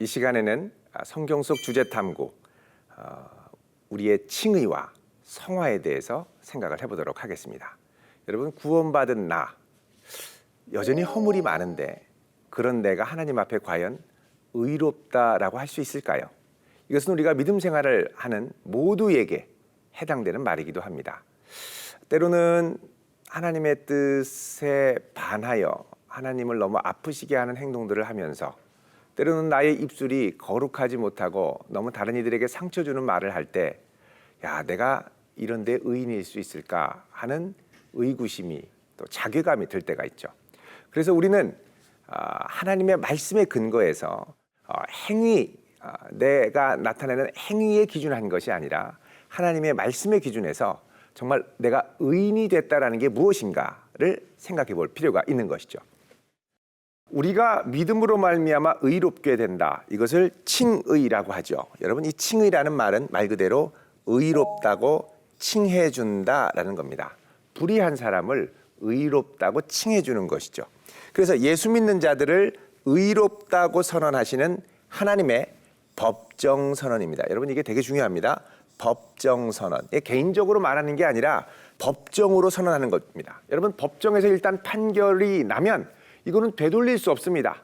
이 시간에는 아, 성경 속 주제 탐구, 어, 우리의 칭의와 성화에 대해서 생각을 해보도록 하겠습니다. 여러분 구원받은 나 여전히 허물이 많은데 그런 내가 하나님 앞에 과연 의롭다라고 할 수 있을까요? 이것은 우리가 믿음 생활을 하는 모두에게 해당되는 말이기도 합니다. 때로는 하나님의 뜻에 반하여 하나님을 너무 아프시게 하는 행동들을 하면서 때로는 나의 입술이 거룩하지 못하고 너무 다른 이들에게 상처 주는 말을 할 때 야, 내가 이런 데 의인일 수 있을까 하는 의구심이 또 자괴감이 들 때가 있죠. 그래서 우리는 아, 하나님의 말씀에 근거해서 어, 행위 아, 내가 나타내는 행위의 기준한 것이 아니라 하나님의 말씀의 기준에서 정말 내가 의인이 됐다라는 게 무엇인가를 생각해 볼 필요가 있는 것이죠. 우리가 믿음으로 말미암아 의롭게 된다. 이것을 칭의라고 하죠. 여러분 이 칭의라는 말은 말 그대로 의롭다고 칭해 준다라는 겁니다. 불의한 사람을 의롭다고 칭해 주는 것이죠. 그래서 예수 믿는 자들을 의롭다고 선언하시는 하나님의 법정 선언입니다. 여러분 이게 되게 중요합니다. 법정 선언. 개인적으로 말하는 게 아니라 법정으로 선언하는 겁니다. 여러분 법정에서 일단 판결이 나면 이거는 되돌릴 수 없습니다.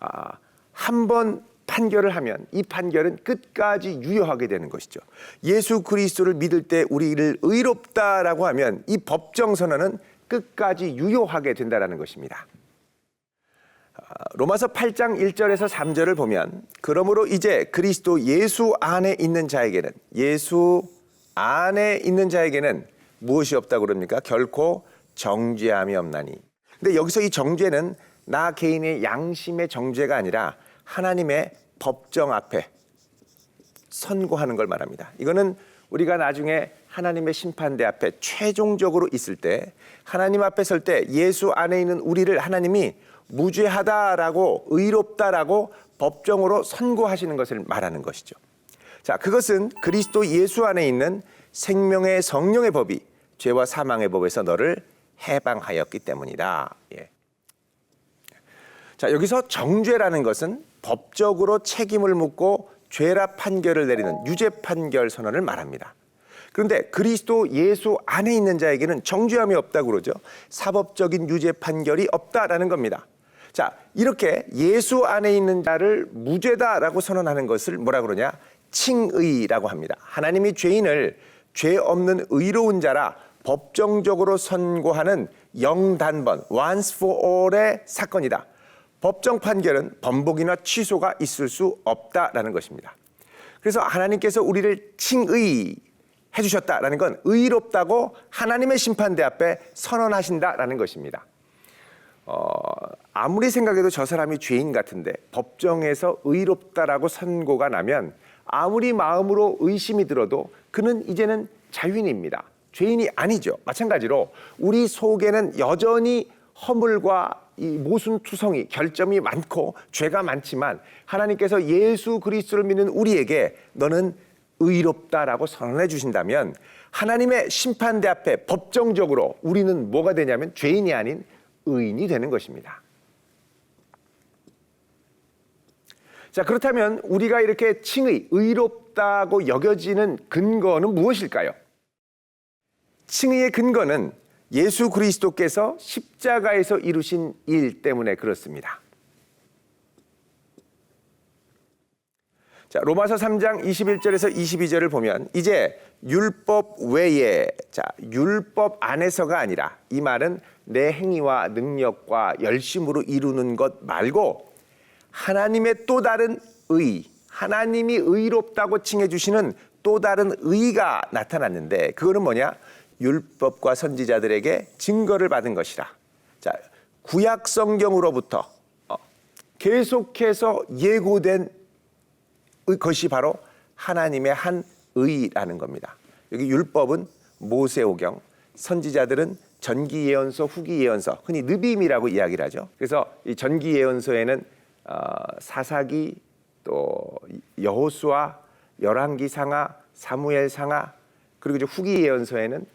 아, 한 번 판결을 하면 이 판결은 끝까지 유효하게 되는 것이죠. 예수 그리스도를 믿을 때 우리를 의롭다라고 하면 이 법정 선언은 끝까지 유효하게 된다라는 것입니다. 아, 로마서 8장 1절에서 3절을 보면 그러므로 이제 그리스도 예수 안에 있는 자에게는 예수 안에 있는 자에게는 무엇이 없다고 그럽니까? 결코 정죄함이 없나니. 근데 여기서 이 정죄는 나 개인의 양심의 정죄가 아니라 하나님의 법정 앞에 선고하는 걸 말합니다. 이거는 우리가 나중에 하나님의 심판대 앞에 최종적으로 있을 때 하나님 앞에 설 때 예수 안에 있는 우리를 하나님이 무죄하다라고 의롭다라고 법정으로 선고하시는 것을 말하는 것이죠. 자, 그것은 그리스도 예수 안에 있는 생명의 성령의 법이 죄와 사망의 법에서 너를 해방하였기 때문이다. 예. 자, 여기서 정죄라는 것은 법적으로 책임을 묻고 죄라 판결을 내리는 유죄 판결 선언을 말합니다. 그런데 그리스도 예수 안에 있는 자에게는 정죄함이 없다고 그러죠. 사법적인 유죄 판결이 없다라는 겁니다. 자, 이렇게 예수 안에 있는 자를 무죄다라고 선언하는 것을 뭐라 그러냐? 칭의라고 합니다. 하나님이 죄인을 죄 없는 의로운 자라 법정적으로 선고하는 영단번 once for all의 사건이다. 법정 판결은 번복이나 취소가 있을 수 없다라는 것입니다. 그래서 하나님께서 우리를 칭의 해 주셨다라는 건 의롭다고 하나님의 심판대 앞에 선언하신다라는 것입니다. 어, 아무리 생각해도 저 사람이 죄인 같은데 법정에서 의롭다라고 선고가 나면 아무리 마음으로 의심이 들어도 그는 이제는 자유인입니다. 죄인이 아니죠. 마찬가지로 우리 속에는 여전히 허물과 이 모순투성이 결점이 많고 죄가 많지만 하나님께서 예수 그리스도를 믿는 우리에게 너는 의롭다라고 선언해 주신다면 하나님의 심판대 앞에 법정적으로 우리는 뭐가 되냐면 죄인이 아닌 의인이 되는 것입니다. 자, 그렇다면 우리가 이렇게 칭의, 의롭다고 여겨지는 근거는 무엇일까요? 칭의의 근거는 예수 그리스도께서 십자가에서 이루신 일 때문에 그렇습니다. 자, 로마서 3장 21절에서 22절을 보면 이제 율법 외에 자, 율법 안에서가 아니라 이 말은 내 행위와 능력과 열심으로 이루는 것 말고 하나님의 또 다른 의, 하나님이 의롭다고 칭해 주시는 또 다른 의가 나타났는데 그거는 뭐냐? 율법과 선지자들에게 증거를 받은 것이라. 자, 구약 성경으로부터 어, 계속해서 예고된 것이 바로 하나님의 한 의라는 겁니다. 여기 율법은 모세오경, 선지자들은 전기 예언서, 후기 예언서, 흔히 느빔이라고 이야기를 하죠. 그래서 이 전기 예언서에는 어, 사사기 또 여호수아, 열왕기상하, 사무엘상하 그리고 이제 후기 예언서에는 어,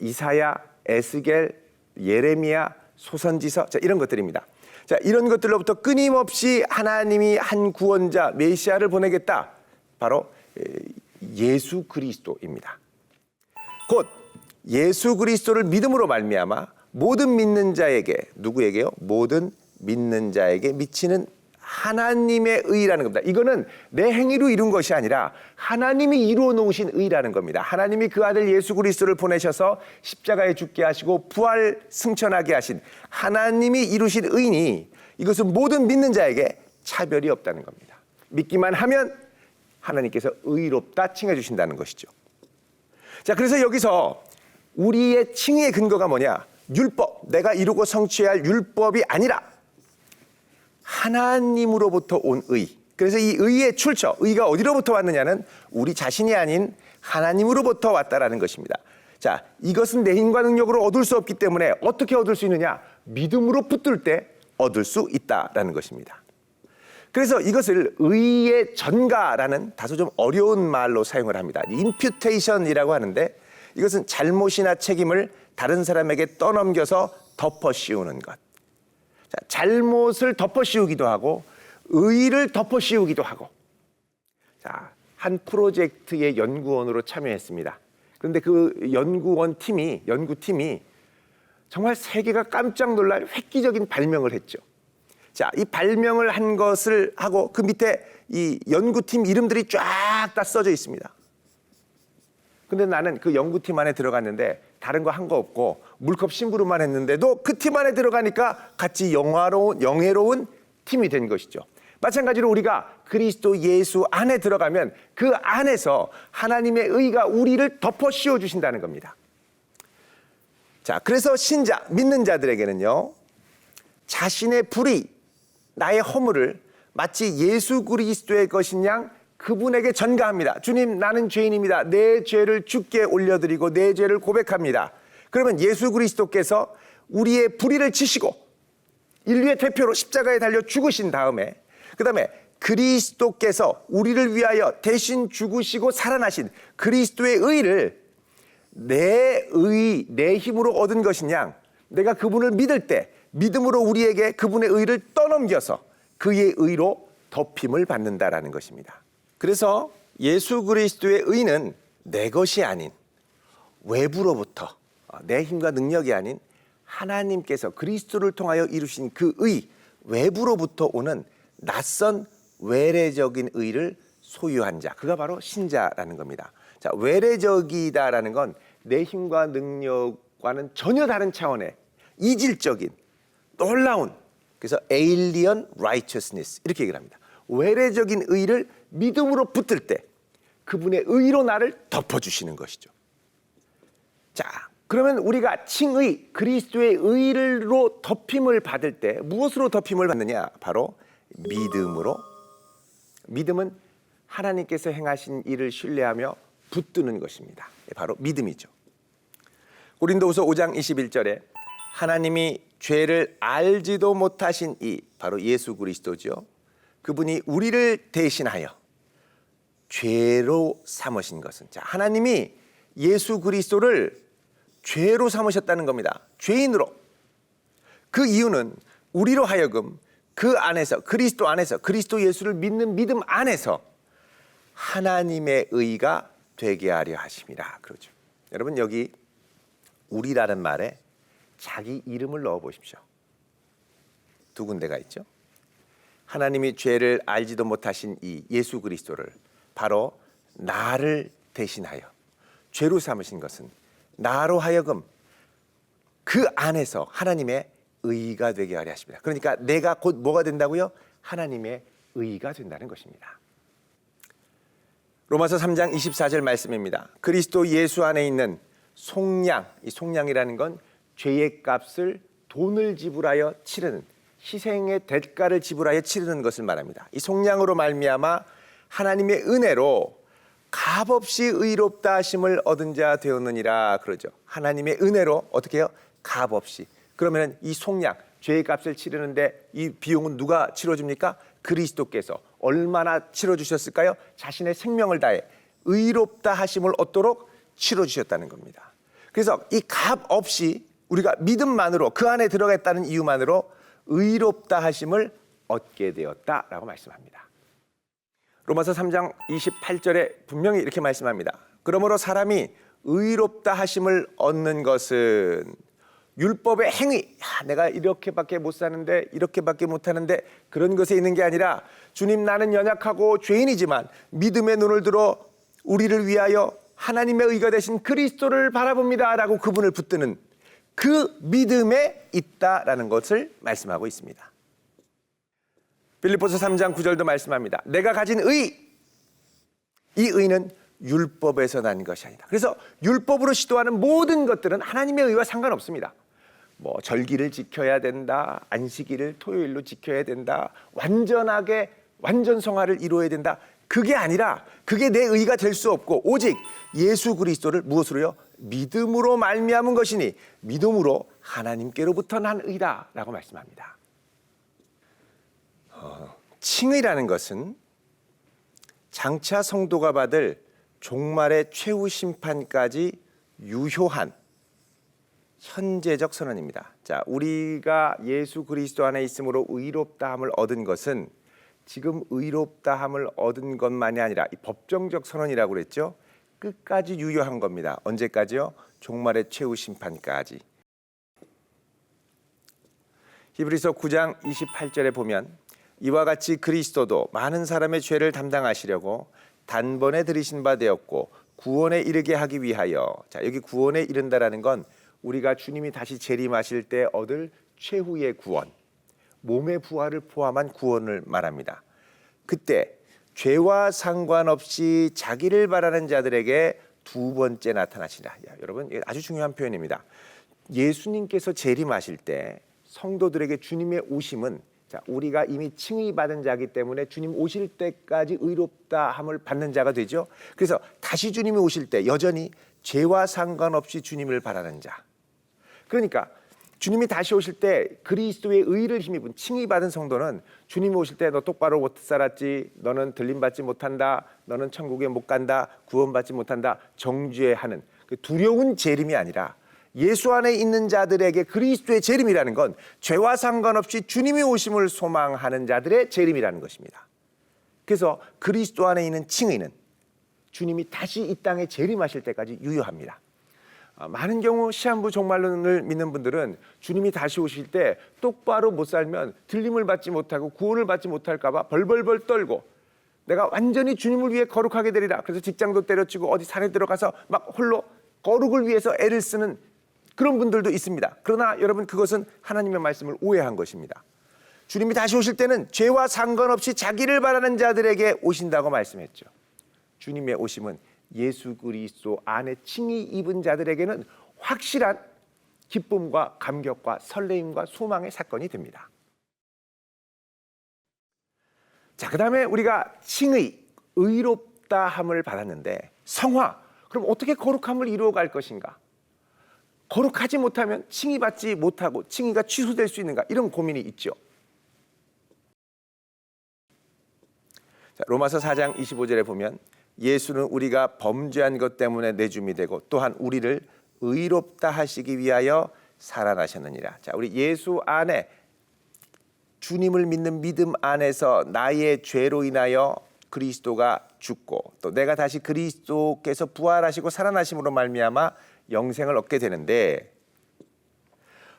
이사야, 에스겔, 예레미야, 소선지서 자, 이런 것들입니다. 자, 이런 것들로부터 끊임없이 하나님이 한 구원자 메시아를 보내겠다. 바로 에, 예수 그리스도입니다. 곧 예수 그리스도를 믿음으로 말미암아 모든 믿는 자에게 누구에게요? 모든 믿는 자에게 미치는 하나님의 의라는 겁니다. 이거는 내 행위로 이룬 것이 아니라 하나님이 이루어 놓으신 의라는 겁니다. 하나님이 그 아들 예수 그리스도를 보내셔서 십자가에 죽게 하시고 부활 승천하게 하신 하나님이 이루신 의니 이것은 모든 믿는 자에게 차별이 없다는 겁니다. 믿기만 하면 하나님께서 의롭다 칭해 주신다는 것이죠. 자, 그래서 여기서 우리의 칭의 근거가 뭐냐? 율법, 내가 이루고 성취해야 할 율법이 아니라 하나님으로부터 온 의. 그래서 이 의의 출처, 의가 어디로부터 왔느냐는 우리 자신이 아닌 하나님으로부터 왔다라는 것입니다. 자, 이것은 내 힘과 능력으로 얻을 수 없기 때문에 어떻게 얻을 수 있느냐? 믿음으로 붙들 때 얻을 수 있다라는 것입니다. 그래서 이것을 의의 전가라는 다소 좀 어려운 말로 사용을 합니다. 임퓨테이션이라고 하는데 이것은 잘못이나 책임을 다른 사람에게 떠넘겨서 덮어 씌우는 것. 자, 잘못을 덮어 씌우기도 하고 의를 덮어 씌우기도 하고. 자, 한 프로젝트의 연구원으로 참여했습니다. 그런데 그 연구원 팀이 연구팀이 정말 세계가 깜짝 놀랄 획기적인 발명을 했죠. 자, 이 발명을 한 것을 하고 그 밑에 이 연구팀 이름들이 쫙 다 써져 있습니다. 근데 나는 그 연구팀 안에 들어갔는데 다른 거 한 거 없고 물컵 심부름만 했는데도 그 팀 안에 들어가니까 같이 영화로운 영예로운 팀이 된 것이죠. 마찬가지로 우리가 그리스도 예수 안에 들어가면 그 안에서 하나님의 의가 우리를 덮어 씌워 주신다는 겁니다. 자, 그래서 신자 믿는 자들에게는요. 자신의 불의 나의 허물을 마치 예수 그리스도의 것인 양 그분에게 전가합니다. 주님, 나는 죄인입니다. 내 죄를 주께 올려드리고 내 죄를 고백합니다. 그러면 예수 그리스도께서 우리의 불의를 치시고 인류의 대표로 십자가에 달려 죽으신 다음에 그 다음에 그리스도께서 우리를 위하여 대신 죽으시고 살아나신 그리스도의 의를 내 의, 내 힘으로 얻은 양 내가 그분을 믿을 때 믿음으로 우리에게 그분의 의를 떠넘겨서 그의 의로 덮임을 받는다라는 것입니다. 그래서 예수 그리스도의 의는 내 것이 아닌 외부로부터 어, 내 힘과 능력이 아닌 하나님께서 그리스도를 통하여 이루신 그 의, 외부로부터 오는 낯선 외래적인 의를 소유한 자, 그가 바로 신자라는 겁니다. 자, 외래적이다라는 건 내 힘과 능력과는 전혀 다른 차원의 이질적인 놀라운 그래서 alien righteousness 이렇게 얘기를 합니다. 외래적인 의를 믿음으로 붙들 때 그분의 의로 나를 덮어주시는 것이죠. 자, 그러면 우리가 칭의 그리스도의 의로 덮임을 받을 때 무엇으로 덮임을 받느냐? 바로 믿음으로. 믿음은 하나님께서 행하신 일을 신뢰하며 붙드는 것입니다. 바로 믿음이죠. 고린도후서 5장 21절에 하나님이 죄를 알지도 못하신 이 바로 예수 그리스도죠. 그분이 우리를 대신하여 죄로 삼으신 것은 자 하나님이 예수 그리스도를 죄로 삼으셨다는 겁니다. 죄인으로. 그 이유는 우리로 하여금 그 안에서 그리스도 안에서 그리스도 예수를 믿는 믿음 안에서 하나님의 의가 되게 하려 하심이라 그러죠. 여러분 여기 우리라는 말에 자기 이름을 넣어 보십시오. 두 군데가 있죠. 하나님이 죄를 알지도 못하신 이 예수 그리스도를 바로 나를 대신하여 죄로 삼으신 것은 나로 하여금 그 안에서 하나님의 의가 되게 하려 하십니다. 그러니까 내가 곧 뭐가 된다고요? 하나님의 의가 된다는 것입니다. 로마서 3장 24절 말씀입니다. 그리스도 예수 안에 있는 속량, 이 속량이라는 건 죄의 값을 돈을 지불하여 치르는 희생의 대가를 지불하여 치르는 것을 말합니다. 이 속량으로 말미암아 하나님의 은혜로 값없이 의롭다 하심을 얻은 자 되었느니라 그러죠. 하나님의 은혜로 어떻게 해요? 값없이. 그러면 이 속량, 죄의 값을 치르는데 이 비용은 누가 치러줍니까? 그리스도께서 얼마나 치러주셨을까요? 자신의 생명을 다해 의롭다 하심을 얻도록 치러주셨다는 겁니다. 그래서 이 값 없이 우리가 믿음만으로 그 안에 들어갔다는 이유만으로 의롭다 하심을 얻게 되었다라고 말씀합니다. 로마서 3장 28절에 분명히 이렇게 말씀합니다. 그러므로 사람이 의롭다 하심을 얻는 것은 율법의 행위, 야, 내가 이렇게밖에 못 사는데 이렇게밖에 못 하는데 그런 것에 있는 게 아니라 주님 나는 연약하고 죄인이지만 믿음의 눈을 들어 우리를 위하여 하나님의 의가 되신 그리스도를 바라봅니다라고 그분을 붙드는 그 믿음에 있다라는 것을 말씀하고 있습니다. 빌립보서 3장 9절도 말씀합니다. 내가 가진 의, 이 의는 율법에서 난 것이 아니다. 그래서 율법으로 시도하는 모든 것들은 하나님의 의와 상관없습니다. 뭐 절기를 지켜야 된다, 안식일을 토요일로 지켜야 된다, 완전하게 완전 성화를 이루어야 된다. 그게 아니라 그게 내 의가 될 수 없고 오직 예수 그리스도를 무엇으로요? 믿음으로 말미암은 것이니 믿음으로 하나님께로부터 난 의다라고 말씀합니다. 어, 칭의라는 것은 장차 성도가 받을 종말의 최후 심판까지 유효한 현재적 선언입니다. 자, 우리가 예수 그리스도 안에 있으므로 의롭다함을 얻은 것은 지금 의롭다함을 얻은 것만이 아니라 이 법정적 선언이라고 그랬죠. 끝까지 유효한 겁니다. 언제까지요? 종말의 최후 심판까지. 히브리서 9장 28절에 보면 이와 같이 그리스도도 많은 사람의 죄를 담당하시려고 단번에 들이신 바 되었고 구원에 이르게 하기 위하여 자 여기 구원에 이른다라는 건 우리가 주님이 다시 재림하실 때 얻을 최후의 구원 몸의 부활을 포함한 구원을 말합니다. 그때 죄와 상관없이 자기를 바라는 자들에게 두 번째 나타나시라. 야, 여러분 아주 중요한 표현입니다. 예수님께서 재림하실 때 성도들에게 주님의 오심은 자, 우리가 이미 칭의 받은 자기 때문에 주님 오실 때까지 의롭다 함을 받는 자가 되죠. 그래서 다시 주님이 오실 때 여전히 죄와 상관없이 주님을 바라는 자. 그러니까 주님이 다시 오실 때 그리스도의 의를 힘입은 칭의 받은 성도는 주님이 오실 때 너 똑바로 못 살았지, 너는 들림 받지 못한다, 너는 천국에 못 간다, 구원 받지 못한다, 정죄하는 그 두려운 재림이 아니라 예수 안에 있는 자들에게 그리스도의 재림이라는 건 죄와 상관없이 주님이 오심을 소망하는 자들의 재림이라는 것입니다. 그래서 그리스도 안에 있는 칭의는 주님이 다시 이 땅에 재림하실 때까지 유효합니다. 아, 많은 경우 시한부 종말론을 믿는 분들은 주님이 다시 오실 때 똑바로 못 살면 들림을 받지 못하고 구원을 받지 못할까봐 벌벌벌 떨고 내가 완전히 주님을 위해 거룩하게 되리라. 그래서 직장도 때려치고 어디 산에 들어가서 막 홀로 거룩을 위해서 애를 쓰는 그런 분들도 있습니다. 그러나 여러분 그것은 하나님의 말씀을 오해한 것입니다. 주님이 다시 오실 때는 죄와 상관없이 자기를 바라는 자들에게 오신다고 말씀했죠. 주님의 오심은 예수 그리스도 안에 칭이 입은 자들에게는 확실한 기쁨과 감격과 설레임과 소망의 사건이 됩니다. 자, 그다음에 우리가 칭의 의롭다함을 받았는데 성화 그럼 어떻게 거룩함을 이루어 갈 것인가? 거룩하지 못하면 칭의 받지 못하고 칭의가 취소될 수 있는가? 이런 고민이 있죠. 자, 로마서 4장 25절에 보면 예수는 우리가 범죄한 것 때문에 내줌이 되고 또한 우리를 의롭다 하시기 위하여 살아나셨느니라. 자, 우리 예수 안에 주님을 믿는 믿음 안에서 나의 죄로 인하여 그리스도가 죽고 또 내가 다시 그리스도께서 부활하시고 살아나심으로 말미암아 영생을 얻게 되는데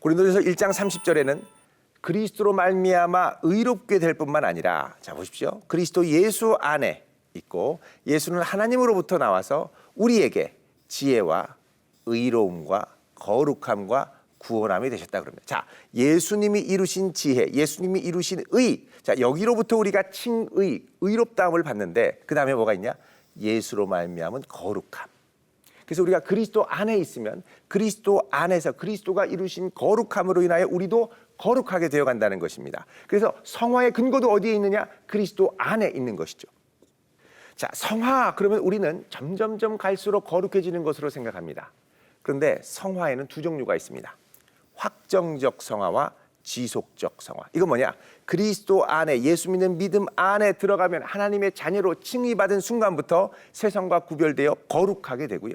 고린도전서 1장 30절에는 그리스도로 말미암아 의롭게 될 뿐만 아니라 자 보십시오. 그리스도 예수 안에 있고 예수는 하나님으로부터 나와서 우리에게 지혜와 의로움과 거룩함과 구원함이 되셨다 그럽니다. 자, 예수님이 이루신 지혜, 예수님이 이루신 의. 자, 여기로부터 우리가 칭의, 의롭다함을 받는데 그다음에 뭐가 있냐? 예수로 말미암은 거룩함. 그래서 우리가 그리스도 안에 있으면 그리스도 안에서 그리스도가 이루신 거룩함으로 인하여 우리도 거룩하게 되어 간다는 것입니다. 그래서 성화의 근거도 어디에 있느냐? 그리스도 안에 있는 것이죠. 자, 성화 그러면 우리는 점점점 갈수록 거룩해지는 것으로 생각합니다. 그런데 성화에는 두 종류가 있습니다. 확정적 성화와 지속적 성화. 이건 뭐냐? 그리스도 안에 예수 믿는 믿음 안에 들어가면 하나님의 자녀로 칭의받은 순간부터 세상과 구별되어 거룩하게 되고요.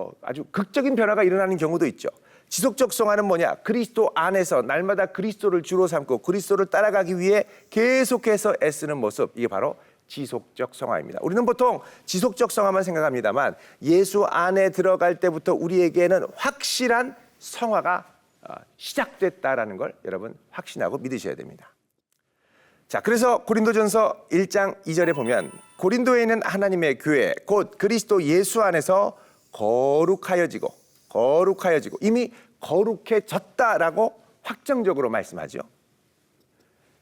어, 아주 극적인 변화가 일어나는 경우도 있죠. 지속적 성화는 뭐냐? 그리스도 안에서 날마다 그리스도를 주로 삼고 그리스도를 따라가기 위해 계속해서 애쓰는 모습. 이게 바로 지속적 성화입니다. 우리는 보통 지속적 성화만 생각합니다만 예수 안에 들어갈 때부터 우리에게는 확실한 성화가 어, 시작됐다라는 걸 여러분 확신하고 믿으셔야 됩니다. 자, 그래서 고린도전서 1장 2절에 보면 고린도에 있는 하나님의 교회 곧 그리스도 예수 안에서 거룩하여지고 거룩하여지고 이미 거룩해졌다라고 확정적으로 말씀하죠.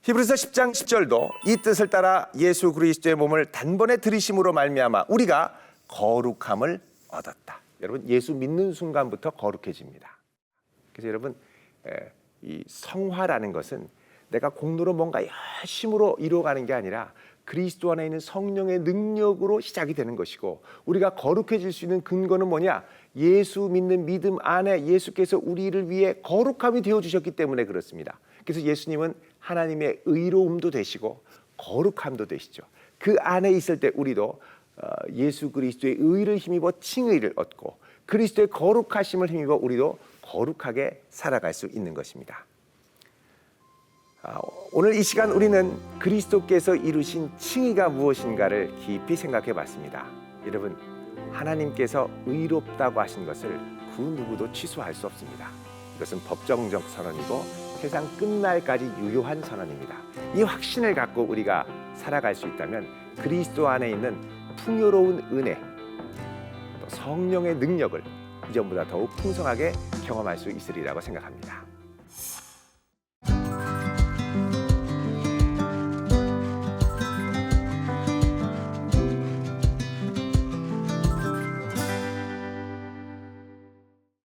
히브리서 10장 10절도 이 뜻을 따라 예수 그리스도의 몸을 단번에 들이심으로 말미암아 우리가 거룩함을 얻었다. 여러분 예수 믿는 순간부터 거룩해집니다. 그래서 여러분 에, 이 성화라는 것은 내가 공로로 뭔가 열심으로 이루어가는 게 아니라 그리스도 안에 있는 성령의 능력으로 시작이 되는 것이고 우리가 거룩해질 수 있는 근거는 뭐냐? 예수 믿는 믿음 안에 예수께서 우리를 위해 거룩함이 되어 주셨기 때문에 그렇습니다. 그래서 예수님은 하나님의 의로움도 되시고 거룩함도 되시죠. 그 안에 있을 때 우리도 어, 예수 그리스도의 의를 힘입어 칭의를 얻고 그리스도의 거룩하심을 힘입어 우리도 거룩하게 살아갈 수 있는 것입니다. 아, 오늘 이 시간 우리는 그리스도께서 이루신 칭의가 무엇인가를 깊이 생각해 봤습니다. 여러분, 하나님께서 의롭다고 하신 것을 그 누구도 취소할 수 없습니다. 이것은 법정적 선언이고 세상 끝날까지 유효한 선언입니다. 이 확신을 갖고 우리가 살아갈 수 있다면 그리스도 안에 있는 풍요로운 은혜, 또 성령의 능력을 이전보다 더욱 풍성하게 경험할 수 있으리라고 생각합니다.